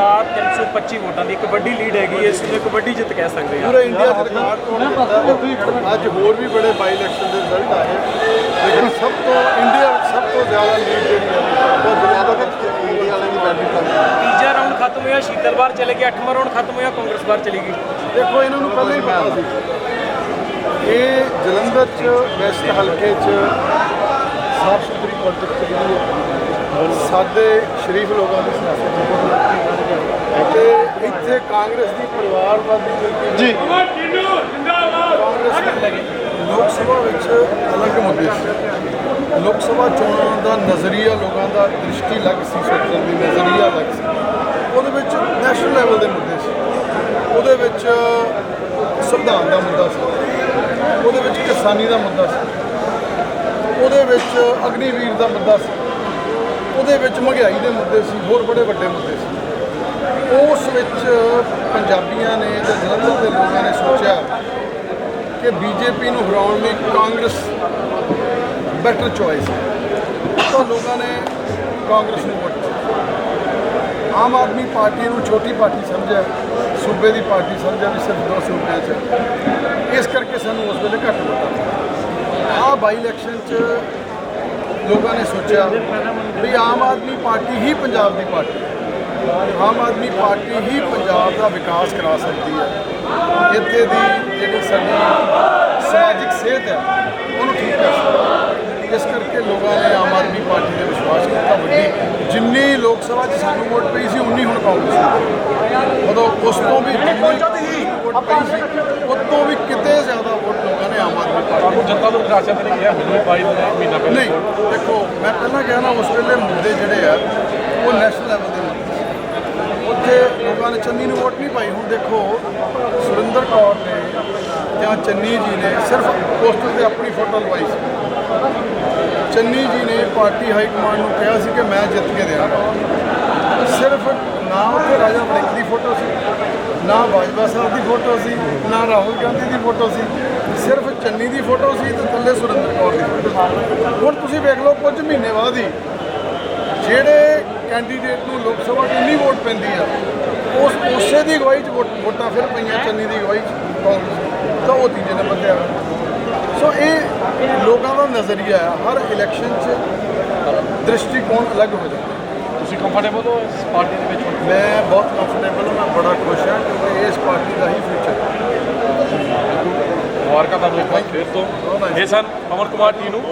19325 ਵੋਟਾਂ ਦੀ ਇੱਕ ਵੱਡੀ ਲੀਡ ਹੈਗੀ ਇਸ ਨੂੰ ਇੱਕ ਵੱਡੀ ਜਿੱਤ ਕਹਿ ਸਕਦੇ ਹਾਂ। ਪੂਰੇ ਇੰਡੀਆ 'ਚ ਰਿਕਾਰਡ ਅੱਜ ਹੋਰ ਵੀ ਬੜੇ ਬਾਈ ਇਲੈਕਸ਼ਨ ਦੇ ਰਿਜ਼ਲਟ ਆਏ। ਲੇਕਿਨ ਸਭ ਤੋਂ ਇੰਡੀਆ ਸਭ ਤੋਂ ਜ਼ਿਆਦਾ ਲੀਡ ਜਿਹੜੀ ਹੈ ਉਹ ਵਿੱਚ ਇੰਡੀਆ ਵਾਲਿਆਂ ਦੀ ਬੈਟਰੀ ਲੱਗੀ ਤੀਜਾ ਰਾਊਂਡ ਖਤਮ ਹੋਇਆ ਸ਼ੀਤਲ ਬਾਹਰ ਚਲੇ ਗਏ ਅੱਠਵਾਂ ਰਾਊਂਡ ਖਤਮ ਹੋਇਆ ਕਾਂਗਰਸ ਬਾਹਰ ਚਲੀ ਗਈ। ਦੇਖੋ ਇਹਨਾਂ ਨੂੰ ਪਹਿਲਾਂ ਹੀ ਪਤਾ ਸੀ। ਇਹ ਜਲੰਧਰ 'ਚ ਵੈਸਟ ਹਲਕੇ 'ਚ ਸਾਫ਼ ਸੁਥਰੀ ਪੋਲਿਟਿਕਸ ਜਿਹੜੀ ਹੈ ਸਾਡੇ ਸ਼ਰੀਫ ਲੋਕਾਂ ਦੀ ਸਿਆਸਤ ਤੇ ਇੱਥੇ ਕਾਂਗਰਸ ਦੀ ਪਰਿਵਾਰਵਾਦੀ ਜੀ। ਲੋਕ ਸਭਾ ਵਿੱਚ ਅਲੱਗ ਮੁੱਦੇ ਸੀ। ਲੋਕ ਸਭਾ ਚੋਣਾਂ ਦਾ ਨਜ਼ਰੀਆ ਲੋਕਾਂ ਦਾ ਦ੍ਰਿਸ਼ਟੀ ਅਲੱਗ ਸੀ ਸੋਚਣ ਦੀ ਨਜ਼ਰੀਆ ਅਲੱਗ ਸੀ। ਉਹਦੇ ਵਿੱਚ ਨੈਸ਼ਨਲ ਲੈਵਲ ਦੇ ਮੁੱਦੇ ਸੀ। ਉਹਦੇ ਵਿੱਚ ਸੰਵਿਧਾਨ ਦਾ ਮੁੱਦਾ ਸੀ। ਉਹਦੇ ਵਿੱਚ ਕਿਸਾਨੀ ਦਾ ਮੁੱਦਾ ਸੀ। ਉਹਦੇ ਵਿੱਚ ਅਗਨੀਵੀਰ ਦਾ ਮੁੱਦਾ ਸੀ। ਉਹਦੇ ਵਿੱਚ ਮਹਿੰਗਾਈ ਦੇ ਮੁੱਦੇ ਸੀ, ਹੋਰ ਬੜੇ ਵੱਡੇ ਮੁੱਦੇ ਸੀ। ਉਸ ਵਿੱਚ ਪੰਜਾਬੀਆਂ ਨੇ ਤੇ ਜਲੰਧਰ ਦੇ ਲੋਕਾਂ ਨੇ ਸੋਚਿਆ ਕਿ ਬੀਜੇਪੀ ਨੂੰ ਹਰਾਉਣ ਲਈ ਕਾਂਗਰਸ ਬੈਟਰ ਚੋਇਸ ਹੈ। ਤਾਂ ਲੋਕਾਂ ਨੇ ਕਾਂਗਰਸ ਨੂੰ ਵੋਟ ਆਮ ਆਦਮੀ ਪਾਰਟੀ ਨੂੰ ਛੋਟੀ ਪਾਰਟੀ ਸਮਝਿਆ, ਸੂਬੇ ਦੀ ਪਾਰਟੀ ਸਮਝਿਆ ਵੀ ਸਿਰਫ ਦੋ ਸੂਬਿਆਂ 'ਚ ਇਸ ਕਰਕੇ ਸਾਨੂੰ ਉਸ ਵੇਲੇ ਘੱਟ ਵੋਟਾਂ ਆਹ ਬਾਈ ਇਲੈਕਸ਼ਨ 'ਚ ਲੋਕਾਂ ਨੇ ਸੋਚਿਆ ਵੀ ਆਮ ਆਦਮੀ ਪਾਰਟੀ ਹੀ ਪੰਜਾਬ ਦੀ ਪਾਰਟੀ। ਆਮ ਆਦਮੀ ਪਾਰਟੀ ਹੀ ਪੰਜਾਬ ਦਾ ਵਿਕਾਸ ਕਰਾ ਸਕਦੀ ਹੈ ਇੱਥੇ ਦੀ ਜਿਹੜੀ ਸਾਡੀ ਸਮਾਜਿਕ ਸਿਹਤ ਹੈ ਉਹਨੂੰ ਠੀਕ ਕਰ ਸਕਦੀ। ਇਸ ਕਰਕੇ ਲੋਕਾਂ ਨੇ ਆਮ ਆਦਮੀ ਪਾਰਟੀ ਤੇ ਵਿਸ਼ਵਾਸ ਕੀਤਾ ਵੱਡੀ ਜਿੰਨੀ ਲੋਕ ਸਭਾ 'ਚ ਸਾਨੂੰ ਵੋਟ ਪਈ ਸੀ ਉਨੀ ਹੁਣ ਕਾਂਗਰਸ ਉਦੋਂ ਉਸ ਤੋਂ ਵੀ ਜਿੰਨੀ ਵੋਟ ਪਈ ਸੀ ਉਸ ਤੋਂ ਵੀ ਕਿਤੇ ਜ਼ਿਆਦਾ ਵੋਟ ਲੋਕਾਂ ਨੇ ਜਨਤਾ ਨੂੰ ਨਿਰਾਸ਼ਾ ਤੇ ਨਹੀਂ ਗਿਆ ਮੈਨੂੰ 22 ਦਾ ਮਹੀਨਾ ਨਹੀਂ, ਦੇਖੋ, ਮੈਂ ਪਹਿਲਾਂ ਕਿਹਾ ਨਾ, ਉਸ ਵੇਲੇ ਮੁੱਦੇ ਜਿਹੜੇ ਆ, ਉਹ ਨੈਸ਼ਨਲ ਲੈਵਲ ਦੇ ਮੁੱਦੇ ਉੱਥੇ ਲੋਕਾਂ ਨੇ ਚੰਨੀ ਨੂੰ ਵੋਟ ਨਹੀਂ ਪਾਈ। ਹੁਣ ਦੇਖੋ, ਸੁਰਿੰਦਰ ਕੌਰ ਨੇ ਜਾਂ ਚੰਨੀ ਜੀ ਨੇ ਸਿਰਫ ਪੋਸਟਰ ਤੇ ਆਪਣੀ ਫੋਟੋ ਲਵਾਈ ਸੀ। ਚੰਨੀ ਜੀ ਨੇ ਪਾਰਟੀ ਹਾਈ ਕਮਾਂਡ ਨੂੰ ਕਿਹਾ ਸੀ ਕਿ ਮੈਂ ਜਿੱਤ ਕੇ ਦਿਆਂਗਾ। ਸਿਰਫ ਨਾ ਉੱਥੇ ਰਾਜਾ ਵੜਿੰਗ ਨਾ ਬਾਜਵਾ ਸਾਹਿਬ ਦੀ ਫੋਟੋ ਸੀ, ਨਾ ਰਾਹੁਲ ਗਾਂਧੀ ਦੀ ਫੋਟੋ ਸੀ, ਸਿਰਫ ਚੰਨੀ ਦੀ ਫੋਟੋ ਸੀ ਤੇ ਥੱਲੇ ਸੁਰਿੰਦਰ ਕੌਰ ਦੀ ਫੋਟੋ ਸੀ। ਹੁਣ ਤੁਸੀਂ ਵੇਖ ਲਓ ਕੁਝ ਮਹੀਨੇ ਬਾਅਦ ਹੀ ਜਿਹੜੇ ਕੈਂਡੀਡੇਟ ਨੂੰ ਲੋਕ ਸਭਾ 'ਚ ਇੰਨੀ ਵੋਟ ਪੈਂਦੀ ਆ, ਉਸ, ਉਸੇ ਦੀ ਅਗਵਾਈ 'ਚ ਵੋਟ- ਵੋਟਾਂ ਫਿਰ ਪਈਆਂ ਚੰਨੀ ਦੀ ਅਗਵਾਈ 'ਚ ਕਾਂਗਰਸ ਤਾਂ ਉਹ ਤੀਜੇ ਨੰਬਰ ਤੇ ਆ ਸੋ ਇਹ ਲੋਕਾਂ ਦਾ ਨਜ਼ਰੀਆ ਹੈ ਹਰ ਇਲੈਕਸ਼ਨ 'ਚ ਦ੍ਰਿਸ਼ਟੀਕੋਣ ਅਲੱਗ ਹੋ ਜਾਂਦਾ। ਤੁਸੀਂ ਕੰਫਰਟੇਬਲ ਹੋ ਇਸ ਪਾਰਟੀ ਦੇ ਵਿੱਚ? ਮੈਂ ਬਹੁਤ ਕੰਫਰਟੇਬਲ ਹਾਂ ਮੈਂ ਬੜਾ ਖੁਸ਼ ਹਾਂ ਕਿਉਂਕਿ ਇਸ ਪਾਰਟੀ ਦਾ ਹੀ ਫਿਊਚਰ ਹੈ। ਮੁਬਾਰਕਾਂ ਤੁਹਾਨੂੰ ਇੱਕ ਵਾਰ ਫਿਰ ਤੋਂ। ਇਹ ਸਨ ਅਮਰ ਕੁਮਾਰ ਟੀ ਨੂੰ